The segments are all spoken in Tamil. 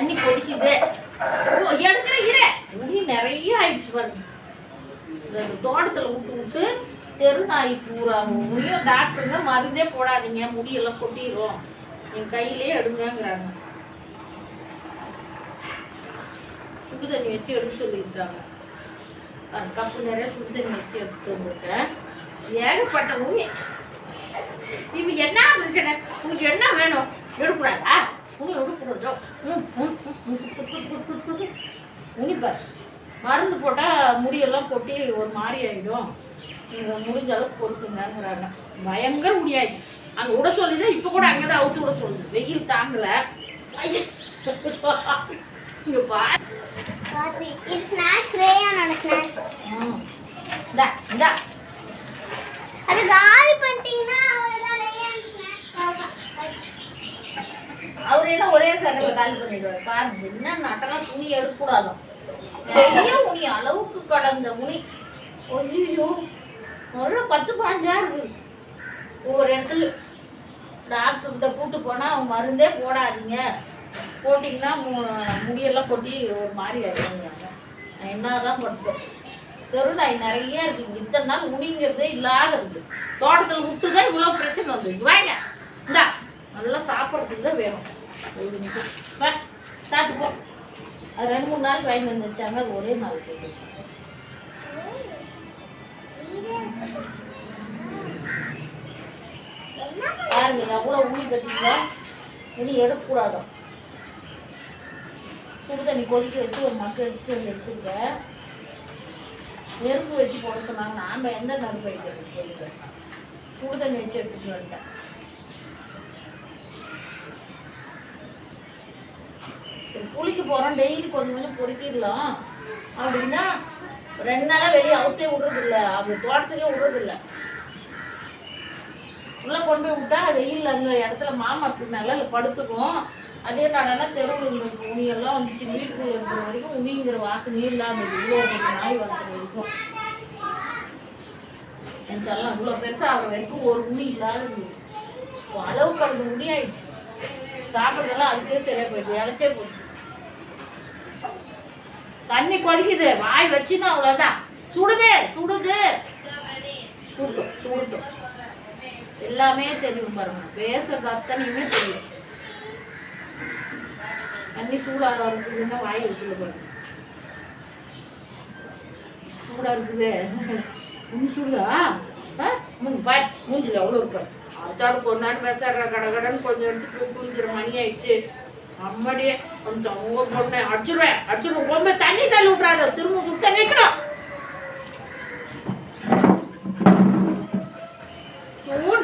தண்ணி கொதிக்குது. எடுக்கிற இரு முடி நிறைய ஆயிடுச்சு பாருங்க. இந்த தோட்டத்தில் விட்டு விட்டு தெருநாய் பூரா முடியும். டாக்டருங்க மருந்தே போடாதீங்க. முடியெல்லாம் கொட்டிடும் என் கையிலே எடுங்கிறாங்க சுடு தண்ணி வச்சு எடுக்க சொல்லியிருக்காங்க. கப்பு நிறைய சுடு தண்ணி வச்சு எடுத்துட்டு வந்திருக்கேன். ஏகப்பட்ட மூவி இப்போ என்ன பிரச்சனை? உங்களுக்கு என்ன வேணும்? எடுக்கூடாதா உனி எடுக்கூடாதோ ம் ம் உனிப்பார் மருந்து போட்டால் முடியெல்லாம் கொட்டி ஒரு மாதிரி ஆகிடும் நீங்கள் முடிஞ்ச அளவுக்கு பொறுத்துங்கங்கிறாங்க. பயங்கர முடியாது அங்கே விட சொல்லிதான் இப்போ கூட அங்கே தான் அவுத்து விட சொல்லுது. வெயில் தாங்கலை. இங்கே பா கார்த்தி இது ஸ்நாக்ஸ் ரேயானோட ஸ்நாக்ஸ் ம். இந்தா இந்தா அது காலி பண்ணிட்டீங்கன்னா அவ்வளோதான் ரேயான் ஸ்நாக்ஸ் அவர் ஒரே சட்டையில காலி பண்ணிடுவாரு. பாருங்க என்ன நட்டெல்லாம் துணி எடுக்கக்கூடாது நிறைய உனி அளவுக்கு கடந்த உனி. ஐயோ நல்லா பத்து பாஞ்சா இருக்கு. ஒவ்வொரு இடத்துல டாக்டர்கிட்ட கூட்டு போனால் அவங்க மருந்தே போடாதீங்க. போட்டிங்கன்னா மு- முடியெல்லாம் கொட்டி ஒரு மாதிரி ஆகிடுவாங்க நான் என்னதான் படுத்தோம் தெருநாய் நிறைய இருக்கு. இத்தனை நாள் உனிங்கிறதே இல்லாத இருக்கு தோட்டத்தில் விட்டு தான் இவ்வளோ பிரச்சனை வந்து வாங்க. இந்தா நல்லா சாப்பிட்றதுக்கு தான் வேணும். ஒரு நிமிஷம் வா சாப்பிட்டு போ. அது ரெண்டு மூணு நாள் வாங்கி வந்து வச்சாங்க அது ஒரே நாள் போயிடுச்சு பாருங்க எவ்வளோ உனி கட்டிங்களா இனி எடுக்கக்கூடாதோ. சுடு தண்ணி கொதிக்க வச்சு ஒரு மக்கள் எடுத்து வந்து வச்சுருக்கேன் நெருப்பு வச்சு போட சொன்னாங்க. நாம் எந்த நெருப்பு வைக்கிறது சொல்லுங்க சுடு தண்ணி வச்சு எடுத்துட்டு வந்துட்டேன் சரி, குளிக்க போகிறோம் டெய்லி கொஞ்சம் கொஞ்சம் பொறுக்கிடலாம். அப்படின்னா ரெண்டு நாளாக வெளியே அவுத்தே விடுறதில்ல. அவங்க தோட்டத்துக்கே விடுறதில்ல. உள்ளே கொண்டு போய் விட்டா வெயில் அந்த இடத்துல மாமரத்து மேலே படுத்துக்கும். அதே நாடெல்லாம் தெருவில் இருந்த உனியெல்லாம் வந்துச்சு. வீட்டுக்குள்ளே இருக்கிற வரைக்கும் உனிங்கிற வாசனையே இல்லாத இவ்வளோ ஒரு நாய் வளர்க்குற வரைக்கும். என் சொல்லலாம் இவ்வளோ பெருசாக ஆகிற வரைக்கும் ஒரு உண்ணி இல்லாத அளவு கடந்த முடி சாப்பிட்றதெல்லாம் அதுக்கே சரியாக போயிடுச்சு இழைச்சே போச்சு. தண்ணி கொதிக்குது. வாய் வச்சுன்னா அவ்வளோதான் சுடுது சுடுது. சுடுட்டும் சுடுட்டும் எல்லாமே தெரியும் பாருங்க. பேசுறது அத்தனையுமே தெரியும். தண்ணி சூடாக இருக்குதுன்னா வாய் வச்சுல பாருங்க. சூடாக இருக்குது. இன்னும் சுடுதா? ஆ பாய் மூஞ்சில் அவ்வளோ இருப்பார் அதாடு கொஞ்ச நேரம் பேசாடுற கடை கடைன்னு கொஞ்சம் எடுத்து குளிக்கிற மணி ஆயிடுச்சு. அம்மாடியே கொஞ்சம் உங்க பொண்ணை அடிச்சிருவேன் அடிச்சிருவேன். ரொம்ப தண்ணி தள்ளி விட்றாத திரும்ப சுத்த நிற்கணும்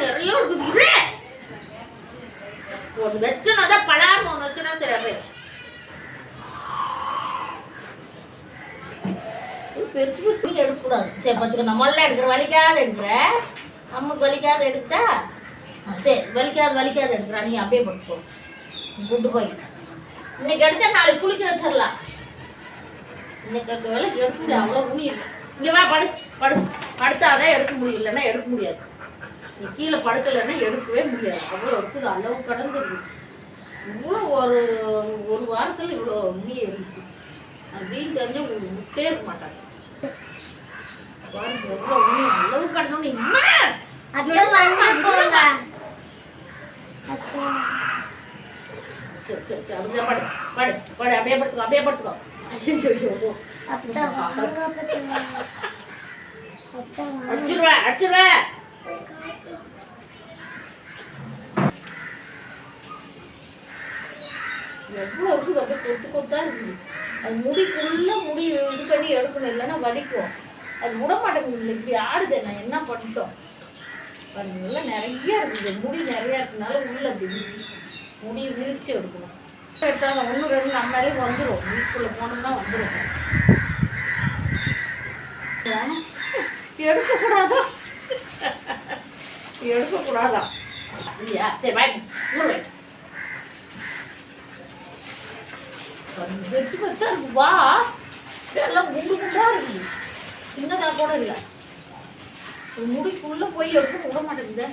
நிறைய இருக்குது. இரு. ஒன்று வச்சுனா தான் பலாரம் ஒன்று வச்சுனா சரியா போயிடும் பெருசு பெருசு எடுக்கக்கூடாது. சரி பார்த்துக்க நம்மளாம் எடுக்கிற வலிக்காத எடுக்கிற. நமக்கு வலிக்காத எடுத்தா? சரி வலிக்காத வலிக்காத எடுக்கிறா. நீ அப்படியே படுத்துக்கோ. குட் கொண்டு போய். இன்னைக்கு எடுத்தா நாளைக்கு குளிக்க வச்சிடலாம். இன்னைக்கு அந்த வேலைக்கு எடுக்க முடியாது அவ்வளோ முடியும் இங்கே வா படு படு. படுத்தாதான் எடுக்க முடியும் இல்லைன்னா எடுக்க முடியாது. நீ கீழே படுக்கலைன்னா எடுக்கவே முடியாது. அவ்வளோ இருக்குது அளவு கடந்து இருக்கு. இவ்வளோ ஒரு ஒரு வாரத்தில் இவ்வளோ முடிய இருக்கு. அப்படின்னு தெரிஞ்சு உங்களுக்கு விட்டே இருக்க மாட்டாங்க. எவ்வளோ உண்மை அளவு கடந்தோன்னு என்ன அப்படியே படு படு படு அப்படியே படுத்துக்கோ அப்படியே படுத்துக்கோ. அடிச்சிருவேன் அடிச்சிருவேன் எவ்வளோ இருக்குது அப்படியே கொத்து கொத்தா இருக்குது. அது முடிக்குள்ள முடி இது பண்ணி எடுக்கணும் இல்லைன்னா வலிக்கும். அது விட மாட்டேங்குது இப்படி ஆடுது நான் என்ன பண்ணிட்டோம்? பாருங்க நிறைய இருக்குது முடி நிறைய இருக்கனால உள்ள அப்படி முடி விரிச்சு எடுக்கணும். எடுத்தாலும் ஒன்று ரெண்டு நம்மளாலே வந்துடும் வீட்டுக்குள்ளே போனோம்னா வந்துடும் எடுக்கக்கூடாதா? எடுக்கக்கூடாதா? இல்லையா சரி வாங்க ஊர் வை பெருசு பெருசா இருக்கு. வா. எல்லாம் குண்டு குண்டா இருக்குது சின்னதா கூட இல்லை. ஒரு முடிக்குள்ள போய் எடுக்க விட மாட்டேங்குது.